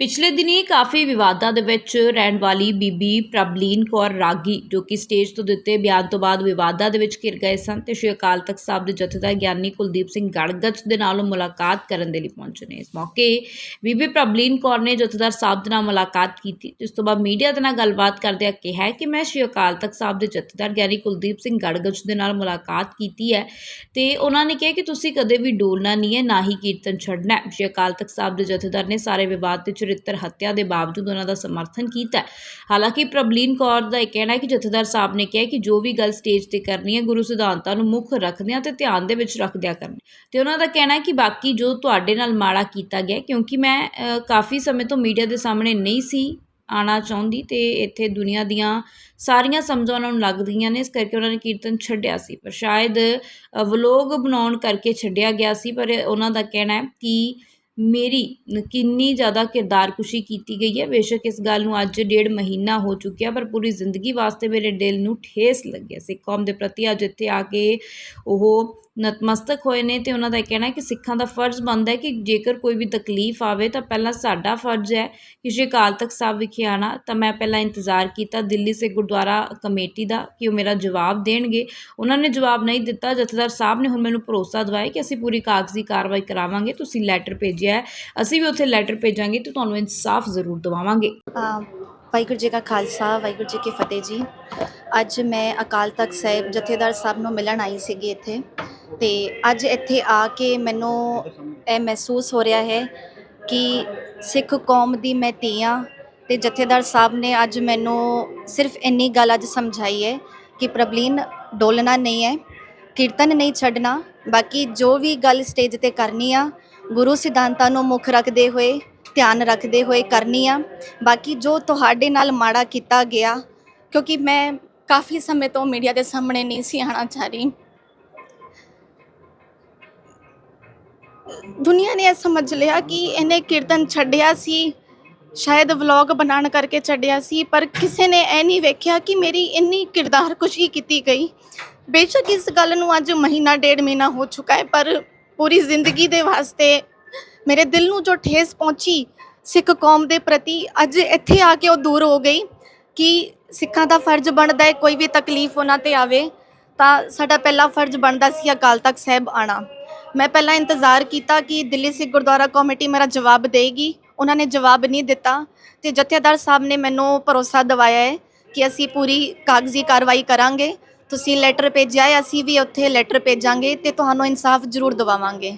ਪਿਛਲੇ ਦਿਨੀ ਕਾਫੀ ਵਿਵਾਦਾਂ ਦੇ ਵਿੱਚ ਰਹਿਣ ਵਾਲੀ ਬੀਬੀ ਪ੍ਰਬਲੀਨ ਕੌਰ ਰਾਗੀ, ਜੋ ਕਿ ਸਟੇਜ ਤੋਂ ਦਿੱਤੇ ਬਿਆਨ ਤੋਂ ਬਾਅਦ ਵਿਵਾਦਾਂ ਦੇ ਵਿੱਚ ਘਿਰ ਗਏ ਸਨ ਤੇ ਸ਼੍ਰੀ ਅਕਾਲ ਤਖਤ ਸਾਹਿਬ ਦੇ ਜਥੇਦਾਰ ਗਿਆਨੀ ਕੁਲਦੀਪ ਸਿੰਘ ਗੜਗਚ ਦੇ ਨਾਲ ਮੁਲਾਕਾਤ ਕਰਨ ਦੇ ਲਈ ਪਹੁੰਚੇ ਨੇ। ਇਸ ਮੌਕੇ ਬੀਬੀ ਪ੍ਰਬਲੀਨ ਕੌਰ ਨੇ ਜਥੇਦਾਰ ਸਾਹਿਬ ਦੇ ਨਾਲ ਮੁਲਾਕਾਤ ਕੀਤੀ, ਜਿਸ ਤੋਂ ਬਾਅਦ ਮੀਡੀਆ ਦੇ ਨਾਲ ਗੱਲਬਾਤ ਕਰਦਿਆਂ ਕਿਹਾ ਕਿ ਮੈਂ ਸ਼੍ਰੀ ਅਕਾਲ ਤਖਤ ਸਾਹਿਬ ਦੇ ਜਥੇਦਾਰ ਗਿਆਨੀ ਕੁਲਦੀਪ ਸਿੰਘ ਗੜਗਚ ਦੇ ਨਾਲ ਮੁਲਾਕਾਤ ਕੀਤੀ ਹੈ ਤੇ ਉਹਨਾਂ ਨੇ ਕਿਹਾ ਕਿ ਤੁਸੀਂ ਕਦੇ ਵੀ ਡੋਲਣਾ ਨਹੀਂ ਹੈ, ਨਾ ਹੀ ਕੀਰਤਨ ਛੱਡਣਾ ਸ਼੍ਰੀ ਅਕਾਲ ਤਖਤ ਸਾਹਿਬ ਦੇ ਜਥੇਦਾਰ ਨੇ ਸਾਰੇ ਵਿਵਾਦ ਤੇ ਚਰਿੱਤਰ ਹੱਤਿਆ ਦੇ ਬਾਵਜੂਦ ਉਹਨਾਂ ਦਾ ਸਮਰਥਨ ਕੀਤਾ ਹਾਲਾਂਕਿ ਪ੍ਰਬਲੀਨ ਕੌਰ ਦਾ ਇਹ ਕਹਿਣਾ ਹੈ ਕਿ ਜਥੇਦਾਰ ਸਾਹਿਬ ਨੇ ਕਿਹਾ ਕਿ ਜੋ ਵੀ ਗੱਲ ਸਟੇਜ ਤੇ ਕਰਨੀ ਹੈ, ਗੁਰੂ ਸਿਧਾਂਤਾਂ ਨੂੰ ਮੁੱਖ ਰੱਖਦਿਆਂ ਤੇ ਧਿਆਨ ਦੇ ਵਿੱਚ ਰੱਖਦਿਆਂ ਕਰਨੀ ਤੇ ਉਹਨਾਂ ਦਾ ਕਹਿਣਾ ਹੈ ਕਿ ਬਾਕੀ ਜੋ ਤੁਹਾਡੇ ਨਾਲ ਮਾੜਾ ਕੀਤਾ ਗਿਆ ਕਿਉਂਕਿ ਮੈਂ ਕਾਫੀ ਸਮੇਂ ਤੋਂ ਮੀਡੀਆ ਦੇ ਸਾਹਮਣੇ ਨਹੀਂ ਸੀ ਆਣਾ ਚਾਹੁੰਦੀ ਤੇ ਇੱਥੇ ਦੁਨੀਆ ਦੀਆਂ ਸਾਰੀਆਂ ਸਮਝਾਂ ਉਹਨਾਂ ਨੂੰ ਲੱਗ ਗਈਆਂ ਨੇ, ਇਸ ਕਰਕੇ ਉਹਨਾਂ ਨੇ ਕੀਰਤਨ ਛੱਡਿਆ ਸੀ। ਪਰ ਸ਼ਾਇਦ ਵਲੋਗ ਬਣਾਉਣ ਕਰਕੇ ਛੱਡਿਆ ਗਿਆ ਸੀ, ਪਰ ਉਹਨਾਂ ਦਾ ਕਹਿਣਾ ਹੈ ਕਿ ਮੇਰੀ ਕਿੰਨੀ ਜ਼ਿਆਦਾ ਕਿਰਦਾਰਕੁਸ਼ੀ ਕੀਤੀ ਗਈ ਹੈ। ਬੇਸ਼ੱਕ ਇਸ ਗੱਲ ਨੂੰ ਅੱਜ ਡੇਢ ਮਹੀਨਾ ਹੋ ਚੁੱਕਿਆ, ਪਰ ਪੂਰੀ ਜ਼ਿੰਦਗੀ ਵਾਸਤੇ ਮੇਰੇ ਦਿਲ ਨੂੰ ਠੇਸ ਲੱਗੀ ਹੈ ਸਿੱਖ ਕੌਮ ਦੇ ਪ੍ਰਤੀ ਅੱਜ ਇੱਥੇ ਆ ਕੇ ਉਹ ਨਤਮਸਤਕ ਹੋਏ ਨੇ ਤੇ ਉਹਨਾਂ ਦਾ ਇਹ ਕਹਿਣਾ ਕਿ ਸਿੱਖਾਂ ਦਾ ਫਰਜ਼ ਬਣਦਾ ਹੈ ਕਿ ਜੇਕਰ ਕੋਈ ਵੀ ਤਕਲੀਫ ਆਵੇ ਤਾਂ ਪਹਿਲਾਂ ਸਾਡਾ ਫਰਜ਼ ਹੈ ਕਿ ਸ਼੍ਰੀ ਅਕਾਲ ਤਖਤ ਸਾਹਿਬ ਵਿਖੇ ਆਉਣਾ। ਤਾਂ ਮੈਂ ਪਹਿਲਾਂ ਇੰਤਜ਼ਾਰ ਕੀਤਾ ਦਿੱਲੀ ਸੇ ਗੁਰਦੁਆਰਾ ਕਮੇਟੀ ਦਾ ਕਿ ਉਹ ਮੇਰਾ ਜਵਾਬ ਦੇਣਗੇ। ਉਹਨਾਂ ਨੇ ਜਵਾਬ ਨਹੀਂ ਦਿੱਤਾ। ਜਥੇਦਾਰ ਸਾਹਿਬ ਨੇ ਹੁਣ ਮੈਨੂੰ ਭਰੋਸਾ ਦਵਾਇਆ ਕਿ ਅਸੀਂ ਪੂਰੀ ਕਾਗਜ਼ੀ ਕਾਰਵਾਈ ਕਰਾਵਾਂਗੇ। ਤੁਸੀਂ ਲੈਟਰ ਭੇਜਿਆ ਹੈ। ਅਸੀਂ ਵੀ ਉੱਥੇ ਲੈਟਰ ਭੇਜਾਂਗੇ। ਤੇ ਤੁਹਾਨੂੰ ਇਨਸਾਫ ਜ਼ਰੂਰ ਦਿਵਾਵਾਂਗੇ। ਵਾਹਿਗੁਰੂ ਜੀ ਕਾ ਖਾਲਸਾ, ਵਾਹਿਗੁਰੂ ਜੀ ਕੀ ਫਤਿਹ ਜੀ। ਅੱਜ ਮੈਂ ਅਕਾਲ ਤਖਤ ਸਾਹਿਬ ਜਥੇਦਾਰ ਸਾਹਿਬ ਨੂੰ ਮਿਲਣ ਆਈ ਸੀਗੀ ਇੱਥੇ। ਤੇ ਅੱਜ ਇੱਥੇ ਆ ਕੇ ਮੈਨੂੰ ਇਹ ਮਹਿਸੂਸ ਹੋ ਰਿਹਾ ਹੈ ਕਿ ਸਿੱਖ ਕੌਮ ਦੀ ਮੈਂ ਧੀ ਹਾਂ ਤੇ ਜਥੇਦਾਰ ਸਾਹਿਬ ਨੇ ਅੱਜ ਮੈਨੂੰ ਸਿਰਫ ਇੰਨੀ ਗੱਲ ਅੱਜ ਸਮਝਾਈ ਹੈ ਕਿ ਪ੍ਰਬਲੀਨ ਡੋਲਣਾ ਨਹੀਂ ਹੈ, ਕੀਰਤਨ ਨਹੀਂ ਛੱਡਣਾ, ਬਾਕੀ ਜੋ ਵੀ ਗੱਲ ਸਟੇਜ ਤੇ ਕਰਨੀ ਆ, ਗੁਰੂ ਸਿਧਾਂਤਾਂ ਨੂੰ ਮੁੱਖ ਰੱਖਦੇ ਹੋਏ, ਧਿਆਨ ਰੱਖਦੇ ਹੋਏ ਕਰਨੀ ਆ, ਬਾਕੀ ਜੋ ਤੁਹਾਡੇ ਨਾਲ ਮਾੜਾ ਕੀਤਾ ਗਿਆ, ਕਿਉਂਕਿ ਮੈਂ ਕਾਫੀ ਸਮੇਂ ਤੋਂ ਮੀਡੀਆ ਦੇ ਸਾਹਮਣੇ ਨਹੀਂ ਸੀ ਆਉਣਾ ਚਾਹ ਰਹੀ। ਦੁਨੀਆ ਨੇ ਇਹ ਸਮਝ ਲਿਆ ਕਿ ਇਹਨੇ ਕੀਰਤਨ ਛੱਡਿਆ ਸੀ, ਸ਼ਾਇਦ ਵਲੌਗ ਬਣਾਉਣ ਕਰਕੇ ਛੱਡਿਆ ਸੀ, ਪਰ ਕਿਸੇ ਨੇ ਇਹ ਨਹੀਂ ਵੇਖਿਆ ਕਿ ਮੇਰੀ ਇੰਨੀ ਕਿਰਦਾਰ ਕੁਸ਼ੀ ਕੀਤੀ ਗਈ। ਬੇਸ਼ੱਕ ਇਸ ਗੱਲ ਨੂੰ ਅੱਜ ਮਹੀਨਾ ਡੇਢ ਮਹੀਨਾ ਹੋ ਚੁੱਕਾ ਹੈ, ਪਰ ਪੂਰੀ ਜ਼ਿੰਦਗੀ ਦੇ ਵਾਸਤੇ ਮੇਰੇ ਦਿਲ ਨੂੰ ਜੋ ਠੇਸ ਪਹੁੰਚੀ ਸਿੱਖ ਕੌਮ ਦੇ ਪ੍ਰਤੀ, ਅੱਜ ਇੱਥੇ ਆ ਕੇ ਉਹ ਦੂਰ ਹੋ ਗਈ ਕਿ ਸਿੱਖਾਂ ਦਾ ਫਰਜ਼ ਬਣਦਾ ਹੈ, ਕੋਈ ਵੀ ਤਕਲੀਫ ਉਹਨਾਂ ਤੇ ਆਵੇ, ਤਾਂ ਸਾਡਾ ਪਹਿਲਾ ਫਰਜ਼ ਬਣਦਾ ਸੀ ਅਕਾਲ ਤਖਤ ਸਾਹਿਬ ਆਣਾ ਮੈਂ ਪਹਿਲਾਂ ਇੰਤਜ਼ਾਰ ਕੀਤਾ ਕਿ ਦਿੱਲੀ ਸਿੱਖ ਗੁਰਦੁਆਰਾ ਕਮੇਟੀ ਮੇਰਾ ਜਵਾਬ ਦੇਗੀ। ਉਹਨਾਂ ਨੇ ਜਵਾਬ ਨਹੀਂ ਦਿੱਤਾ ਤੇ ਜਥੇਦਾਰ ਸਾਹਿਬ ਨੇ ਮੈਨੂੰ ਭਰੋਸਾ ਦਿਵਾਇਆ ਹੈ ਕਿ ਅਸੀਂ ਪੂਰੀ ਕਾਗਜ਼ੀ ਕਾਰਵਾਈ ਕਰਾਂਗੇ। ਤੁਸੀਂ ਲੈਟਰ ਭੇਜਿਆ ਹੈ, ਅਸੀਂ ਵੀ ਉੱਥੇ ਲੈਟਰ ਭੇਜਾਂਗੇ ਤੇ ਤੁਹਾਨੂੰ ਇਨਸਾਫ ਜ਼ਰੂਰ ਦਿਵਾਵਾਂਗੇ।